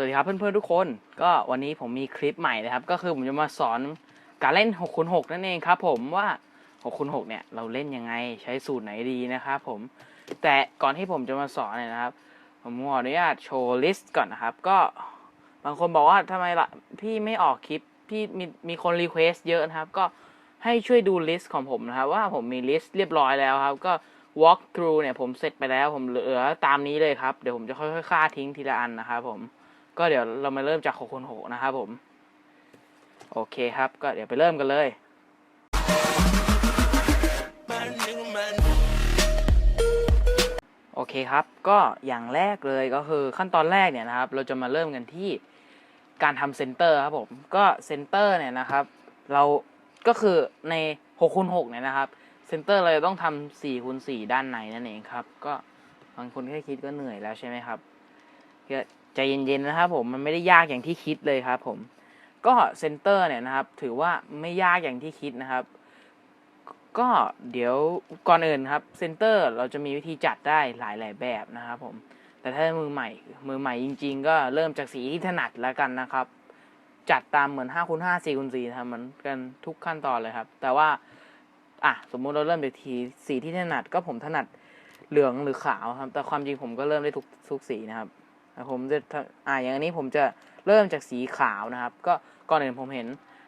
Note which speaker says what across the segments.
Speaker 1: วัสดีครับเพื่อนๆทุกคน ก็วันนี้ผมมีคลิปใหม่นะครับ ก็คือผมจะมาสอนการเล่น6คูณ6นั่นเองครับผมว่า6คูณ6เนี่ยเราเล่นยังไงใช้สูตรไหนดีนะครับผมแต่ก่อนที่ผมจะมาสอนเนี่ยนะครับ ผมขออนุญาตโชว์ลิสต์ก่อนนะครับ ก็บางคนบอกว่าทำไมล่ะพี่ไม่ออกคลิปพี่มีมีคนรีเควสเยอะนะครับ ก็ให้ช่วยดูลิสต์ของผมนะครับ ว่าผมมีลิสต์เรียบร้อยแล้วครับ ก็ walk through เนี่ยผมเสร็จไปแล้วผมเหลือตามนี้เลยครับ เดี๋ยวผมจะค่อยๆฆ่าทิ้งทีละอันนะครับผม ก็เดี๋ยวเรามาเริ่มจาก6คน6นะครับผม โอเคครับ ก็เดี๋ยวไปเริ่มกันเลยโอเคครับ ก็อย่างแรกเลยก็คือขั้นตอนแรกเนี่ยนะครับ เราจะมาเริ่มกันที่การทำเซนเตอร์ครับผม ก็เซนเตอร์เนี่ยนะครับ เราก็คือใน6คูณ6เนี่ยนะครับเซนเตอร์เราจะต้องทำ4คูณ4ด้านในนั่นเองครับ ก็บางคนแค่คิดก็เหนื่อยแล้วใช่ไหมครับก็ ใจเย็นๆนะครับผมมันไม่ได้ยากอย่างที่คิดเลยครับผมก็เซนเตอร์เนี่ยนะครับ ถือว่าไม่ยากอย่างที่คิดนะครับ ก็เดี๋ยวก่อนอื่นครับเซนเตอร์เราจะมีวิธีจัดได้หลายๆแบบนะครับผมแต่ถ้ามือใหม่มือใหม่จริง ๆ ก็เริ่มจากสีที่ถนัดแล้วกันนะครับ จัดตามเหมือน5คูณ5 4คูณ4ทำเหมือนกันทุกขั้นตอนเลยครับ แต่ว่าอะสมมุติเราเริ่มจากทีสีที่ถนัดก็ผมถนัดเหลืองหรือขาวครับ แต่ความจริงผมก็เริ่มได้ทุกทุกสีนะครับ ผมจะทำอะอย่างนี้ผมจะเริ่มจากสีขาวนะครับ ก็ก่อนอื่นผมเห็น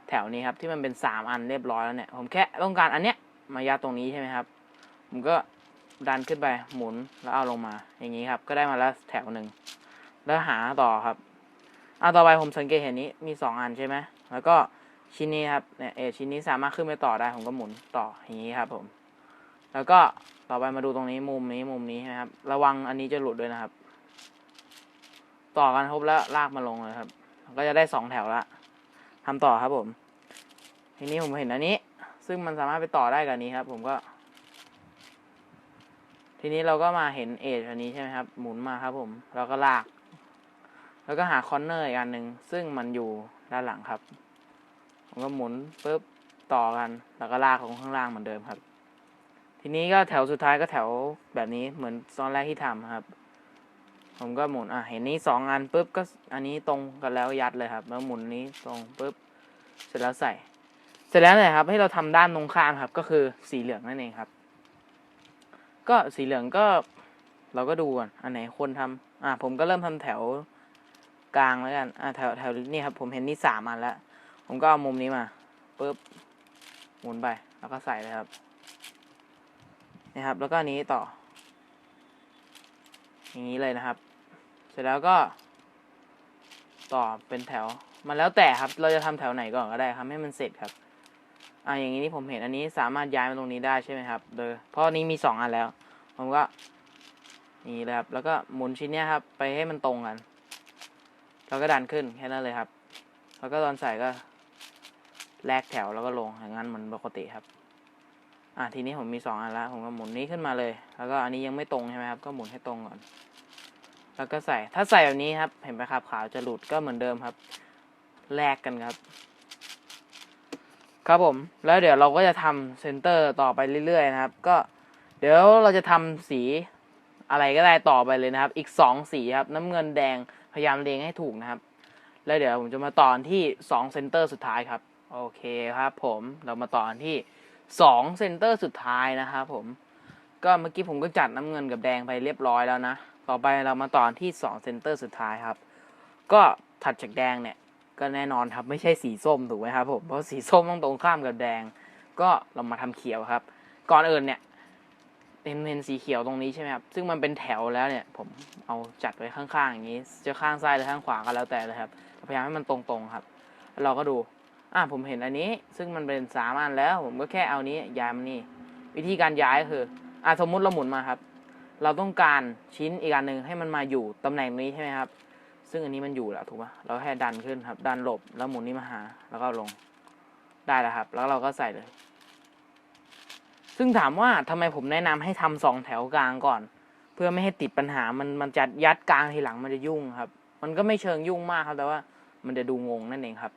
Speaker 1: แถวนี้ครับที่มันเป็นสามอันเรียบร้อยแล้วเนี่ย ผมแค่ต้องการอันเนี้ยมายัดตรงนี้ใช่ไหมครับ ผมก็ดันขึ้นไปหมุนแล้วเอาลงมา อย่างนี้ครับ ก็ได้มาแล้วแถวหนึ่งแล้วหาต่อครับอะต่อไปผมสังเกตเห็นนี้มีสองอันใช่ไหมแล้วก็ชิ้นนี้ครับเนี่ยเอชิ้นนี้สามารถขึ้นไปต่อได้ผมก็หมุนต่ออย่างนี้ครับผม แล้วก็ต่อไปมาดูตรงนี้มุมนี้มุมนี้นะครับ ระวังอันนี้จะหลุดด้วยนะครับ ต่อกันครบแล้วลากมาลงเลยครับ ก็จะได้สองแถวละทำต่อครับผม ทีนี้ผมเห็นอันนี้ ซึ่งมันสามารถไปต่อได้กับนนี้ครับ ผมก็ ทีนี้เราก็มาเห็นเอจอันนี้ใช่ไหมครับ หมุนมาครับ ผมแล้วก็ลาก แล้วก็หาคอนเนอร์อีกอันหนึ่งซึ่งมันอยู่ด้านหลังครับผมก็หมุนปุ๊บต่อกัน แล้วก็ลากลงข้างล่างเหมือนเดิมครับ ทีนี้ก็แถวสุดท้ายก็แถวแบบนี้เหมือนตอนแรกที่ทำครับ ผมก็หมุนอะเห็นนี้สองอันปุ๊บก็อันนี้ตรงกันแล้วยัดเลยครับ แล้วหมุนนี้ตรงปุ๊บเสร็จแล้วใส่ เสร็จแล้วเนี่ยครับ ให้เราทำด้านตรงข้ามครับ ก็คือสีเหลืองนั่นเองครับ ก็สีเหลืองก็เราก็ดูก่อนอันไหนคนทำอะผมก็เริ่มทำแถวกลางแล้วกันอะแถวแถวนี่ครับ ผมเห็นนี่สามอันแล้วผมก็เอามุมนี้มาปุ๊บหมุนไป แล้วก็ใส่เลยครับนี่ครับ แล้วก็อันนี้ต่อ อย่างนี้เลยนะครับ เสร็จแล้วก็ ต่อเป็นแถว มันแล้วแต่ครับ เราจะทำแถวไหนก่อนก็ได้ครับให้มันเสร็จครับ อ่าอย่างนี้ที่ผมเห็นอันนี้สามารถย้ายมาตรงนี้ได้ใช่ไหมครับ โดยเพราะนี้มีสองอันแล้ว ผมก็อย่างนี้เลยครับ แล้วก็หมุนชิ้นเนี้ยครับ ไปให้มันตรงกันแล้วก็ดันขึ้นแค่นั้นเลยครับ แล้วก็ตอนใส่ก็แลกแถวแล้วก็ลงอย่างนั้นเหมือนปกติครับ อะทีนี้ผมมีสองอันแล้วผมก็หมุนนี้ขึ้นมาเลย แล้วก็อันนี้ยังไม่ตรงใช่ไหมครับ ก็หมุนให้ตรงก่อน แล้วก็ใส่ ถ้าใส่แบบนี้ครับ เห็นไหมครับ ขาวจะหลุดก็เหมือนเดิมครับ แลกกันครับ ครับผม แล้วเดี๋ยวเราก็จะทำเซนเตอร์ต่อไปเรื่อยๆนะครับ ก็เดี๋ยวเราจะทำสีอะไรก็ได้ต่อไปเลยนะครับ อีกสองสีครับ น้ำเงินแดง พยายามเรียงให้ถูกนะครับ แล้วเดี๋ยวผมจะมาต่อที่สองเซนเตอร์สุดท้ายครับ โอเคครับผม เรามาต่อที่สองเซนเตอร์สุดท้ายนะครับผม ก็เมื่อกี้ผมก็จัดน้ำเงินกับแดงไปเรียบร้อยแล้วนะ ต่อไปเรามาต่อที่สองเซนเตอร์สุดท้ายครับ ก็ถัดจากแดงเนี่ย ก็แน่นอนครับไม่ใช่สีส้มถูกไหมครับผม เพราะสีส้มต้องตรงข้ามกับแดง ก็เรามาทำเขียวครับ ก่อนอื่นเนี่ยเห็นเห็นสีเขียวตรงนี้ใช่ไหมครับ ซึ่งมันเป็นแถวแล้วเนี่ย ผมเอาจัดไว้ข้างๆอย่างนี้ จะข้างซ้ายหรือข้างขวาก็แล้วแต่เลยครับ พยายามให้มันตรงๆครับ เราก็ดู อะผมเห็นอันนี้ ซึ่งมันเป็นสามอันแล้ว ผมก็แค่เอานี้ย้ายมานี่ วิธีการย้ายคือ อะสมมุติเราหมุนมาครับ เราต้องการชิ้นอีกอันหนึ่งให้มันมาอยู่ตำแหน่งนี้ใช่ไหมครับ ซึ่งอันนี้มันอยู่แล้วถูกปะเราแค่ดันขึ้นครับ ดันหลบแล้วหมุนนี้มาหา แล้วก็ลงได้แล้วครับ แล้วเราก็ใส่เลย ซึ่งถามว่าทำไมผมแนะนำให้ทำสองแถวกลางก่อน เพื่อไม่ให้ติดปัญหามันมันจะยัดกลางทีหลังมันจะยุ่งครับ มันก็ไม่เชิงยุ่งมากครับ แต่ว่ามันจะดูงงนั่นเองครับ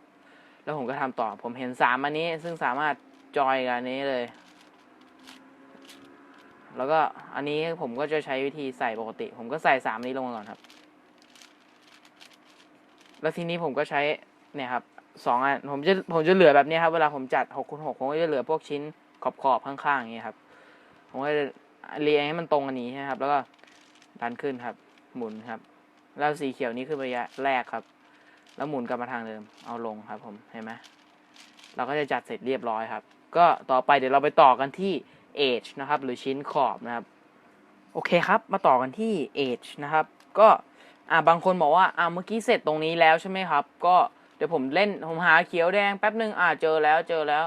Speaker 1: แล้วผมก็ทำต่อผมเห็นสามอันนี้ ซึ่งสามารถจอยกับอันนี้เลย แล้วก็อันนี้ผมก็จะใช้วิธีใส่ปกติ ผมก็ใส่สามนี้ลงมาก่อนครับ แล้วทีนี้ผมก็ใช้เนี่ยครับสองอันผมจะผมจะเหลือแบบนี้ครับ เวลาผมจัดหกคูณหกผมก็จะเหลือพวกชิ้นขอบขอบข้างๆอย่างเงี้ยครับ ผมก็จะเรียงให้มันตรงกันนี้นะครับ แล้วก็ดันขึ้นครับ หมุนครับ แล้วสีเขียวนี้คือระยะแรกครับ แล้วหมุนกลับมาทางเดิม เอาลงครับ ผมเห็นไหมเราก็จะจัดเสร็จเรียบร้อยครับ ก็ต่อไปเดี๋ยวเราไปต่อกันที่ e g e นะครับ หรือชิ้นขอบนะครับ โอเคครับ มาต่อกันที่ edge นะครับ ก็อ่าบางคนบอกว่าอ่าเมื่อกี้เสร็จตรงนี้แล้วใช่ไหมครับ ก็เดี๋ยวผมเล่นผมหาเขียวแดงแป๊บหนึ่งอ่าเจอแล้วเจอแล้ว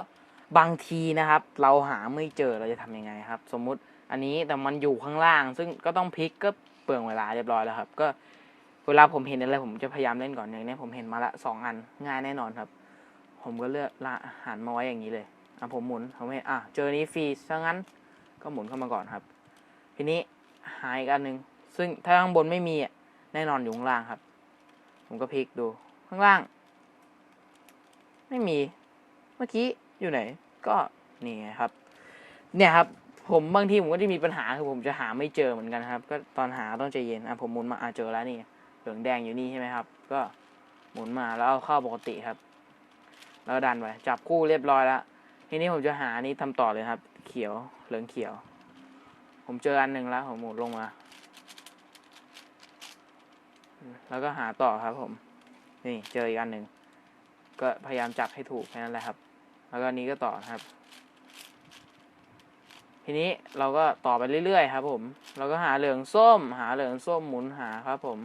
Speaker 1: บางทีนะครับ เราหาไม่เจอเราจะทำยังไงครับ สมมุติอันนี้แต่มันอยู่ข้างล่าง ซึ่งก็ต้องพลิกก็เปลืองเวลาเรียบร้อยแล้วครับ ก็เวลาผมเห็นอะไรผมจะพยายามเล่นก่อนอย่างนี้ผมเห็นมาละสองอันง่ายแน่นอนครับ ผมก็เลือกละหันมาไว้อย่างนี้เลย อะผมหมุนผมเห็นอะเจอนี้ฟรีซะงั้นก็หมุนเข้ามาก่อนครับ ทีนี้หาอีกอันหนึ่งซึ่งถ้าข้างบนไม่มีแน่นอนอยู่ข้างล่างครับ ผมก็พลิกดูข้างล่าง ไม่มีเมื่อกี้อยู่ไหน ก็นี่ครับ เนี่ยครับ ผมบางทีผมก็จะมีปัญหาคือผมจะหาไม่เจอเหมือนกันครับ ก็ตอนหาต้องใจเย็นอะผมหมุนมาอะเจอแล้วนี่เหลืองแดงอยู่นี่ใช่ไหมครับ ก็หมุนมาแล้วเอาเข้าปกติครับ แล้วดันไปจับคู่เรียบร้อยแล้ว ทีนี้ผมจะหานี้ทำต่อเลยครับ เขียวเหลืองเขียว ผมเจออันหนึ่งแล้วผมหมุนลงมา แล้วก็หาต่อครับ ผม นี่เจออีกอันหนึ่งก็พยายามจับให้ถูกแค่นั้นแหละครับ แล้วก็นนี้ก็ต่อครับ ทีนี้เราก็ต่อไปเรื่อยๆครับ ผม เราก็หาเหลืองส้ม หาเหลืองส้มหมุนหาครับ ผม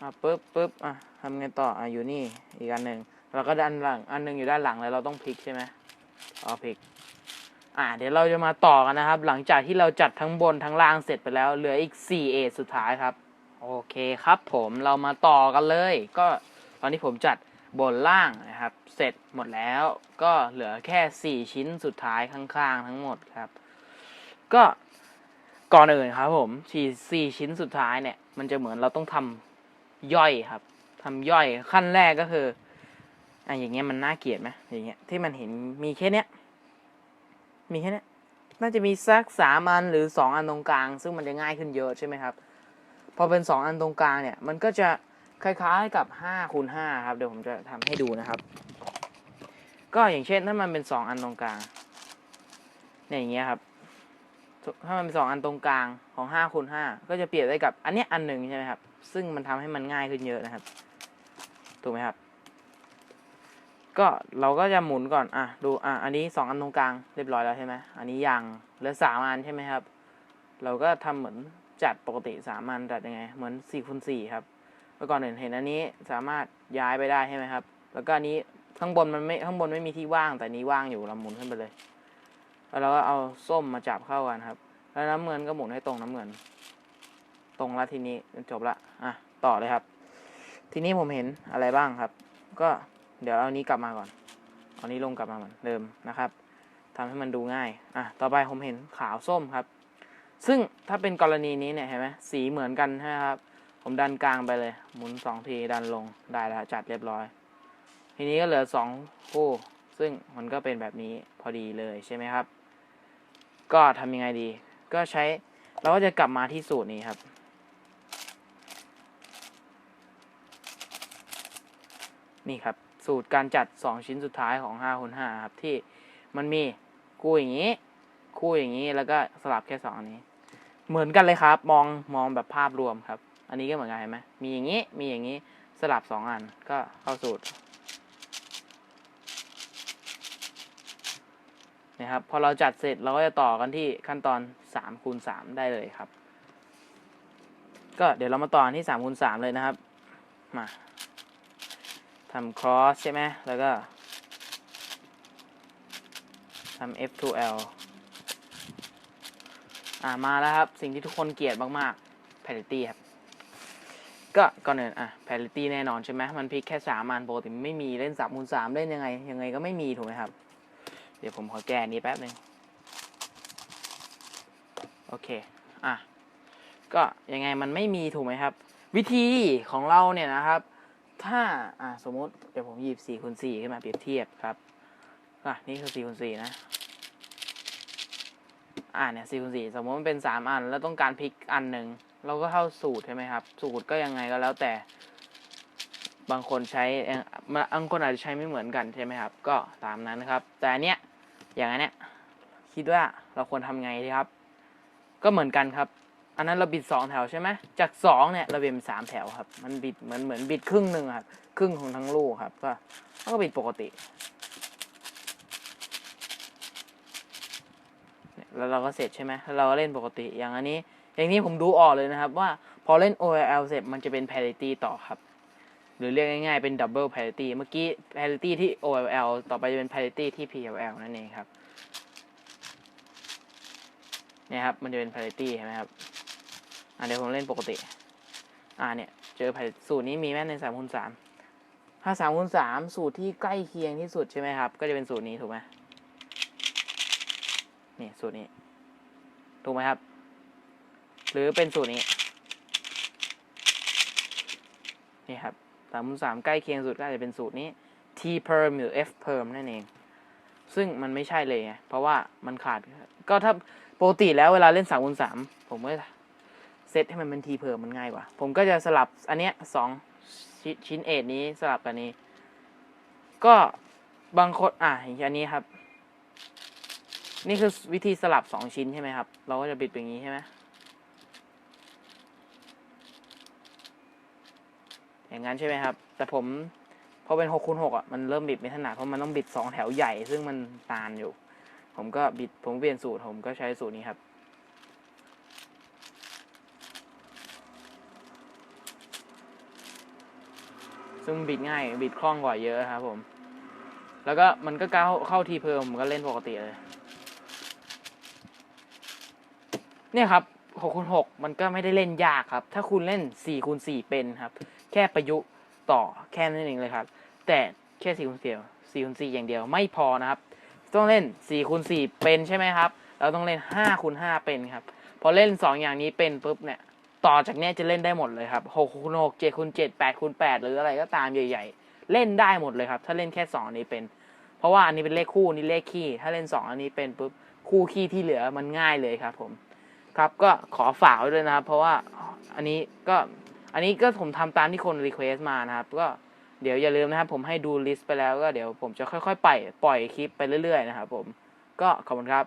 Speaker 1: อะปึ๊บปึ๊บอะทำไงต่ออะอยู่นี่อีกอันหนึ่ง เราก็ด้านหลัง อันหนึ่งอยู่ด้านหลังเลยเราต้องพลิกใช่ไหมอ๋อพลิก อะเดี๋ยวเราจะมาต่อกันนะครับ หลังจากที่เราจัดทั้งบนทั้งล่างเสร็จไปแล้ว เหลืออีก 4 เอสุดท้ายครับ โอเคครับผมเรามาต่อกันเลย ก็ตอนนี้ผมจัดบนล่างนะครับ เสร็จหมดแล้ว ก็เหลือแค่ 4 ชิ้นสุดท้ายข้างๆ ทั้งหมดครับ ก็ก่อนอื่นครับผมสี่สี่ชิ้นสุดท้ายเนี่ย มันจะเหมือนเราต้องทำย่อยครับทำย่อยขั้นแรกก็คือ อะอย่างเงี้ยมันน่าเกลียดไหมอย่างเงี้ยที่มันเห็นมีแค่เนี้ยมีแค่เนี้ยน่าจะมีสักสามอันหรือสองอันตรงกลาง ซึ่งมันจะง่ายขึ้นเยอะใช่ไหมครับพอเป็นสองอันตรงกลางเนี่ยมันก็จะคล้ายๆกับห้าคูณห้าครับเดี๋ยวผมจะทำให้ดูนะครับ ก็อย่างเช่นถ้ามันเป็นสองอันตรงกลางเนี่ยอย่างเงี้ยครับ ถ้ามันเป็นสองอันตรงกลางของห้าคูณห้าก็จะเปรียบได้กับอันเนี้ยอันหนึ่งใช่ไหมครับ ซึ่งมันทำให้มันง่ายขึ้นเยอะนะครับ ถูกไหมครับ ก็เราก็จะหมุนก่อน อะ ดู อะ อันนี้สองอันตรงกลางเรียบร้อยแล้วใช่ไหมอันนี้ยัง เหลือสามอันใช่ไหมครับ เราก็ทำเหมือนจัดปกติสามอันจัดยังไง เหมือนสี่คูณสี่ครับเมื่อก่อนเห็นเห็นอันนี้สามารถย้ายไปได้ใช่ไหมครับ แล้วก็อันนี้ข้างบนมันไม่ข้างบนไม่มีที่ว่าง แต่นี้ว่างอยู่เราหมุนขึ้นไปเลย แล้วเราก็เอาส้มมาจับเข้ากันครับ แล้วน้ำเงินก็หมุนให้ตรงน้ำเงิน ตรงล้วทีนี้จบละ อะ ต่อเลยครับ ทีนี้ผมเห็นอะไรบ้างครับ ก็ เดี๋ยวเอานี้กลับมาก่อน เอานี้ลงกลับมาเหมือนเดิมนะครับทำให้มันดูง่าย อะ ต่อไปผมเห็นขาวส้มครับ ซึ่งถ้าเป็นกรณีนี้เนี่ยเห็นไหมสีเหมือนกันใช่ไหมครับ ผมดันกลางไปเลย หมุนสองทีดันลง ได้แล้วจัดเรียบร้อย ทีนี้ก็เหลือสองคู่ ซึ่งมันก็เป็นแบบนี้พอดีเลยใช่ไหมครับ ก็ทำยังไงดี ก็ใช้ เราก็จะกลับมาที่สูตรนี้ครับนี่ครับ สูตรการจัด 2 ชิ้นสุดท้ายของ5คูณ5ครับที่มันมีคู่อย่างนี้ คู่อย่างนี้แล้วก็สลับแค่สองอันนี้ เหมือนกันเลยครับ มองมองแบบภาพรวมครับ อันนี้ก็เหมือนกันเห็นไหมมีอย่างนี้มีอย่างนี้สลับสองอันก็เข้าสูตรนะครับพอเราจัดเสร็จเราก็จะต่อกันที่ขั้นตอน3คูณ3ได้เลยครับ ก็เดี๋ยวเรามาต่อที่3คูณ3เลยนะครับมา ทำ cross ใช่ไหม แล้วก็ทำ F2L อ่ามาแล้วครับ สิ่งที่ทุกคนเกลียดมากๆ parity ครับ ก็ก่อนอื่นอะ parity แน่นอนใช่ไหม มันพลิกแค่สามอันโปกติไม่มีเล่นสามคูณสามเล่นยังไง ยังไงก็ไม่มีถูกไหมครับ เดี๋ยวผมขอแก้อันนี้แป๊บหนึ่งโอเค อะ ก็ยังไงมันไม่มีถูกไหมครับ วิธีของเราเนี่ยนะครับ ถ้าอะสมมติเดี๋ยวผมหยิบ4คูณ4ขึ้นมาเปรียบเทียบครับอะนี่คือ4คูณ4นะอ่าเนี่ย4คูณ4สมมติมันเป็น3อัน แล้วต้องการพลิกอันหนึ่งเราก็เข้าสูตรใช่ไหมครับ สูตรก็ยังไงก็แล้วแต่ บางคนใช้บางคนอาจจะใช้ไม่เหมือนกันใช่ไหมครับ ก็ตามนั้นนะครับ แต่อันเนี้ยอย่างอันเนี้ยคิดว่าเราควรทำไงดีครับ ก็เหมือนกันครับ อันนั้นเราบิดสองแถวใช่ไหมจากสองเนี่ยเราเปลี่ยนเป็นสามแถวครับ มันบิดเหมือนเหมือนบิดครึ่งหนึ่งครับ ครึ่งของทั้งลูกครับ ก็มันก็บิดปกติเนี่ยแล้วเราก็เสร็จใช่ไหมแล้วเราก็เล่นปกติ อย่างอันนี้ อย่างนี้ผมดูออกเลยนะครับ ว่าพอเล่น OLL เสร็จมันจะเป็น parity ต่อครับ หรือเรียกง่ายๆเป็น double parity เมื่อกี้ parity ที่ OLL ต่อไปจะเป็น parity ที่ PLL นั่นเองครับ เนี่ยครับ มันจะเป็น parity เห็นไหมครับ อะเดี๋ยวผมเล่นปกติ อ่าเนี่ย เจอ parity สูตรนี้มีแม่ในสามคูณสามถ้าสามคูณสามสูตรที่ใกล้เคียงที่สุดใช่ไหมครับ ก็จะเป็นสูตรนี้ถูกไหมนี่สูตรนี้ ถูกไหมครับ หรือเป็นสูตรนี้ นี่ครับสามคูณสามใกล้เคียงสุดก็จจะเป็นสูตรนี้ t perm หรือ f perm นั่นเอง ซึ่งมันไม่ใช่เลยไงเพราะว่ามันขาด ก็ถ้าปกติแล้วเวลาเล่นสามคูณสามผมก็ เซตให้มันเป็น t perm มันง่ายกว่า ผมก็จะสลับอันเนี้ยสองชิชิ้นเอ็ดนี้สลับกันนี้ ก็บางคนอะอันนี้ครับ นี่คือวิธีสลับสองชิ้นใช่ไหมครับ เราก็จะบิดเป็นอย่างนี้ใช่ไหมอย่างนั้นใช่ไหมครับ แต่ผมพอเป็นหกคูณหกอะมันเริ่มบิดไม่ถนัดเพราะมันต้องบิดสองแถวใหญ่ ซึ่งมันตานอยู่ ผมก็บิดผมเปลี่ยนสูตรผมก็ใช้สูตรนี้ครับ ซึ่งบิดง่าย บิดคล่องกว่าเยอะครับผม แล้วก็มันก็ก้าเข้าทีเพิ่มผมก็เล่นปกติเลย เนี่ยครับหกคูณหกมันก็ไม่ได้เล่นยากครับ ถ้าคุณเล่นสี่คูณสี่เป็นครับ แค่ประยุกต์ต่อแค่นั้นเองเลยครับ แต่แค่สี่คูณสี่สี่คูณสี่อย่างเดียวไม่พอนะครับ ต้องเล่นสี่คูณสี่เป็นใช่ไหมครับ เราต้องเล่นห้าคูณห้าเป็นครับ พอเล่นสองอย่างนี้เป็นปุ๊บเนี่ย ต่อจากนี้จะเล่นได้หมดเลยครับหกคูณหกเจ็ดคูณเจ็ดแปดคูณแปดหรืออะไรก็ตามใหญ่ ๆ เล่นได้หมดเลยครับ ถ้าเล่นแค่สองอันนี้เป็น เพราะว่าอันนี้เป็นเลขคู่นนี้เลขคี่ ถ้าเล่นสองอันนี้เป็นปุ๊บคู่คี่ที่เหลือมันง่ายเลยครับผมครับก็ขอฝากไว้ด้วยนะครับ เพราะว่าอันนี้ก็อันนี้ก็ผมทำตามที่คนรีเควสต์มานะครับ ก็เดี๋ยวอย่าลืมนะครับ ผมให้ดูลิสต์ไปแล้วก็เดี๋ยวผมจะค่อยๆ ไปปล่อยคลิปไปเรื่อยๆนะครับผมก็ขอบคุณครับ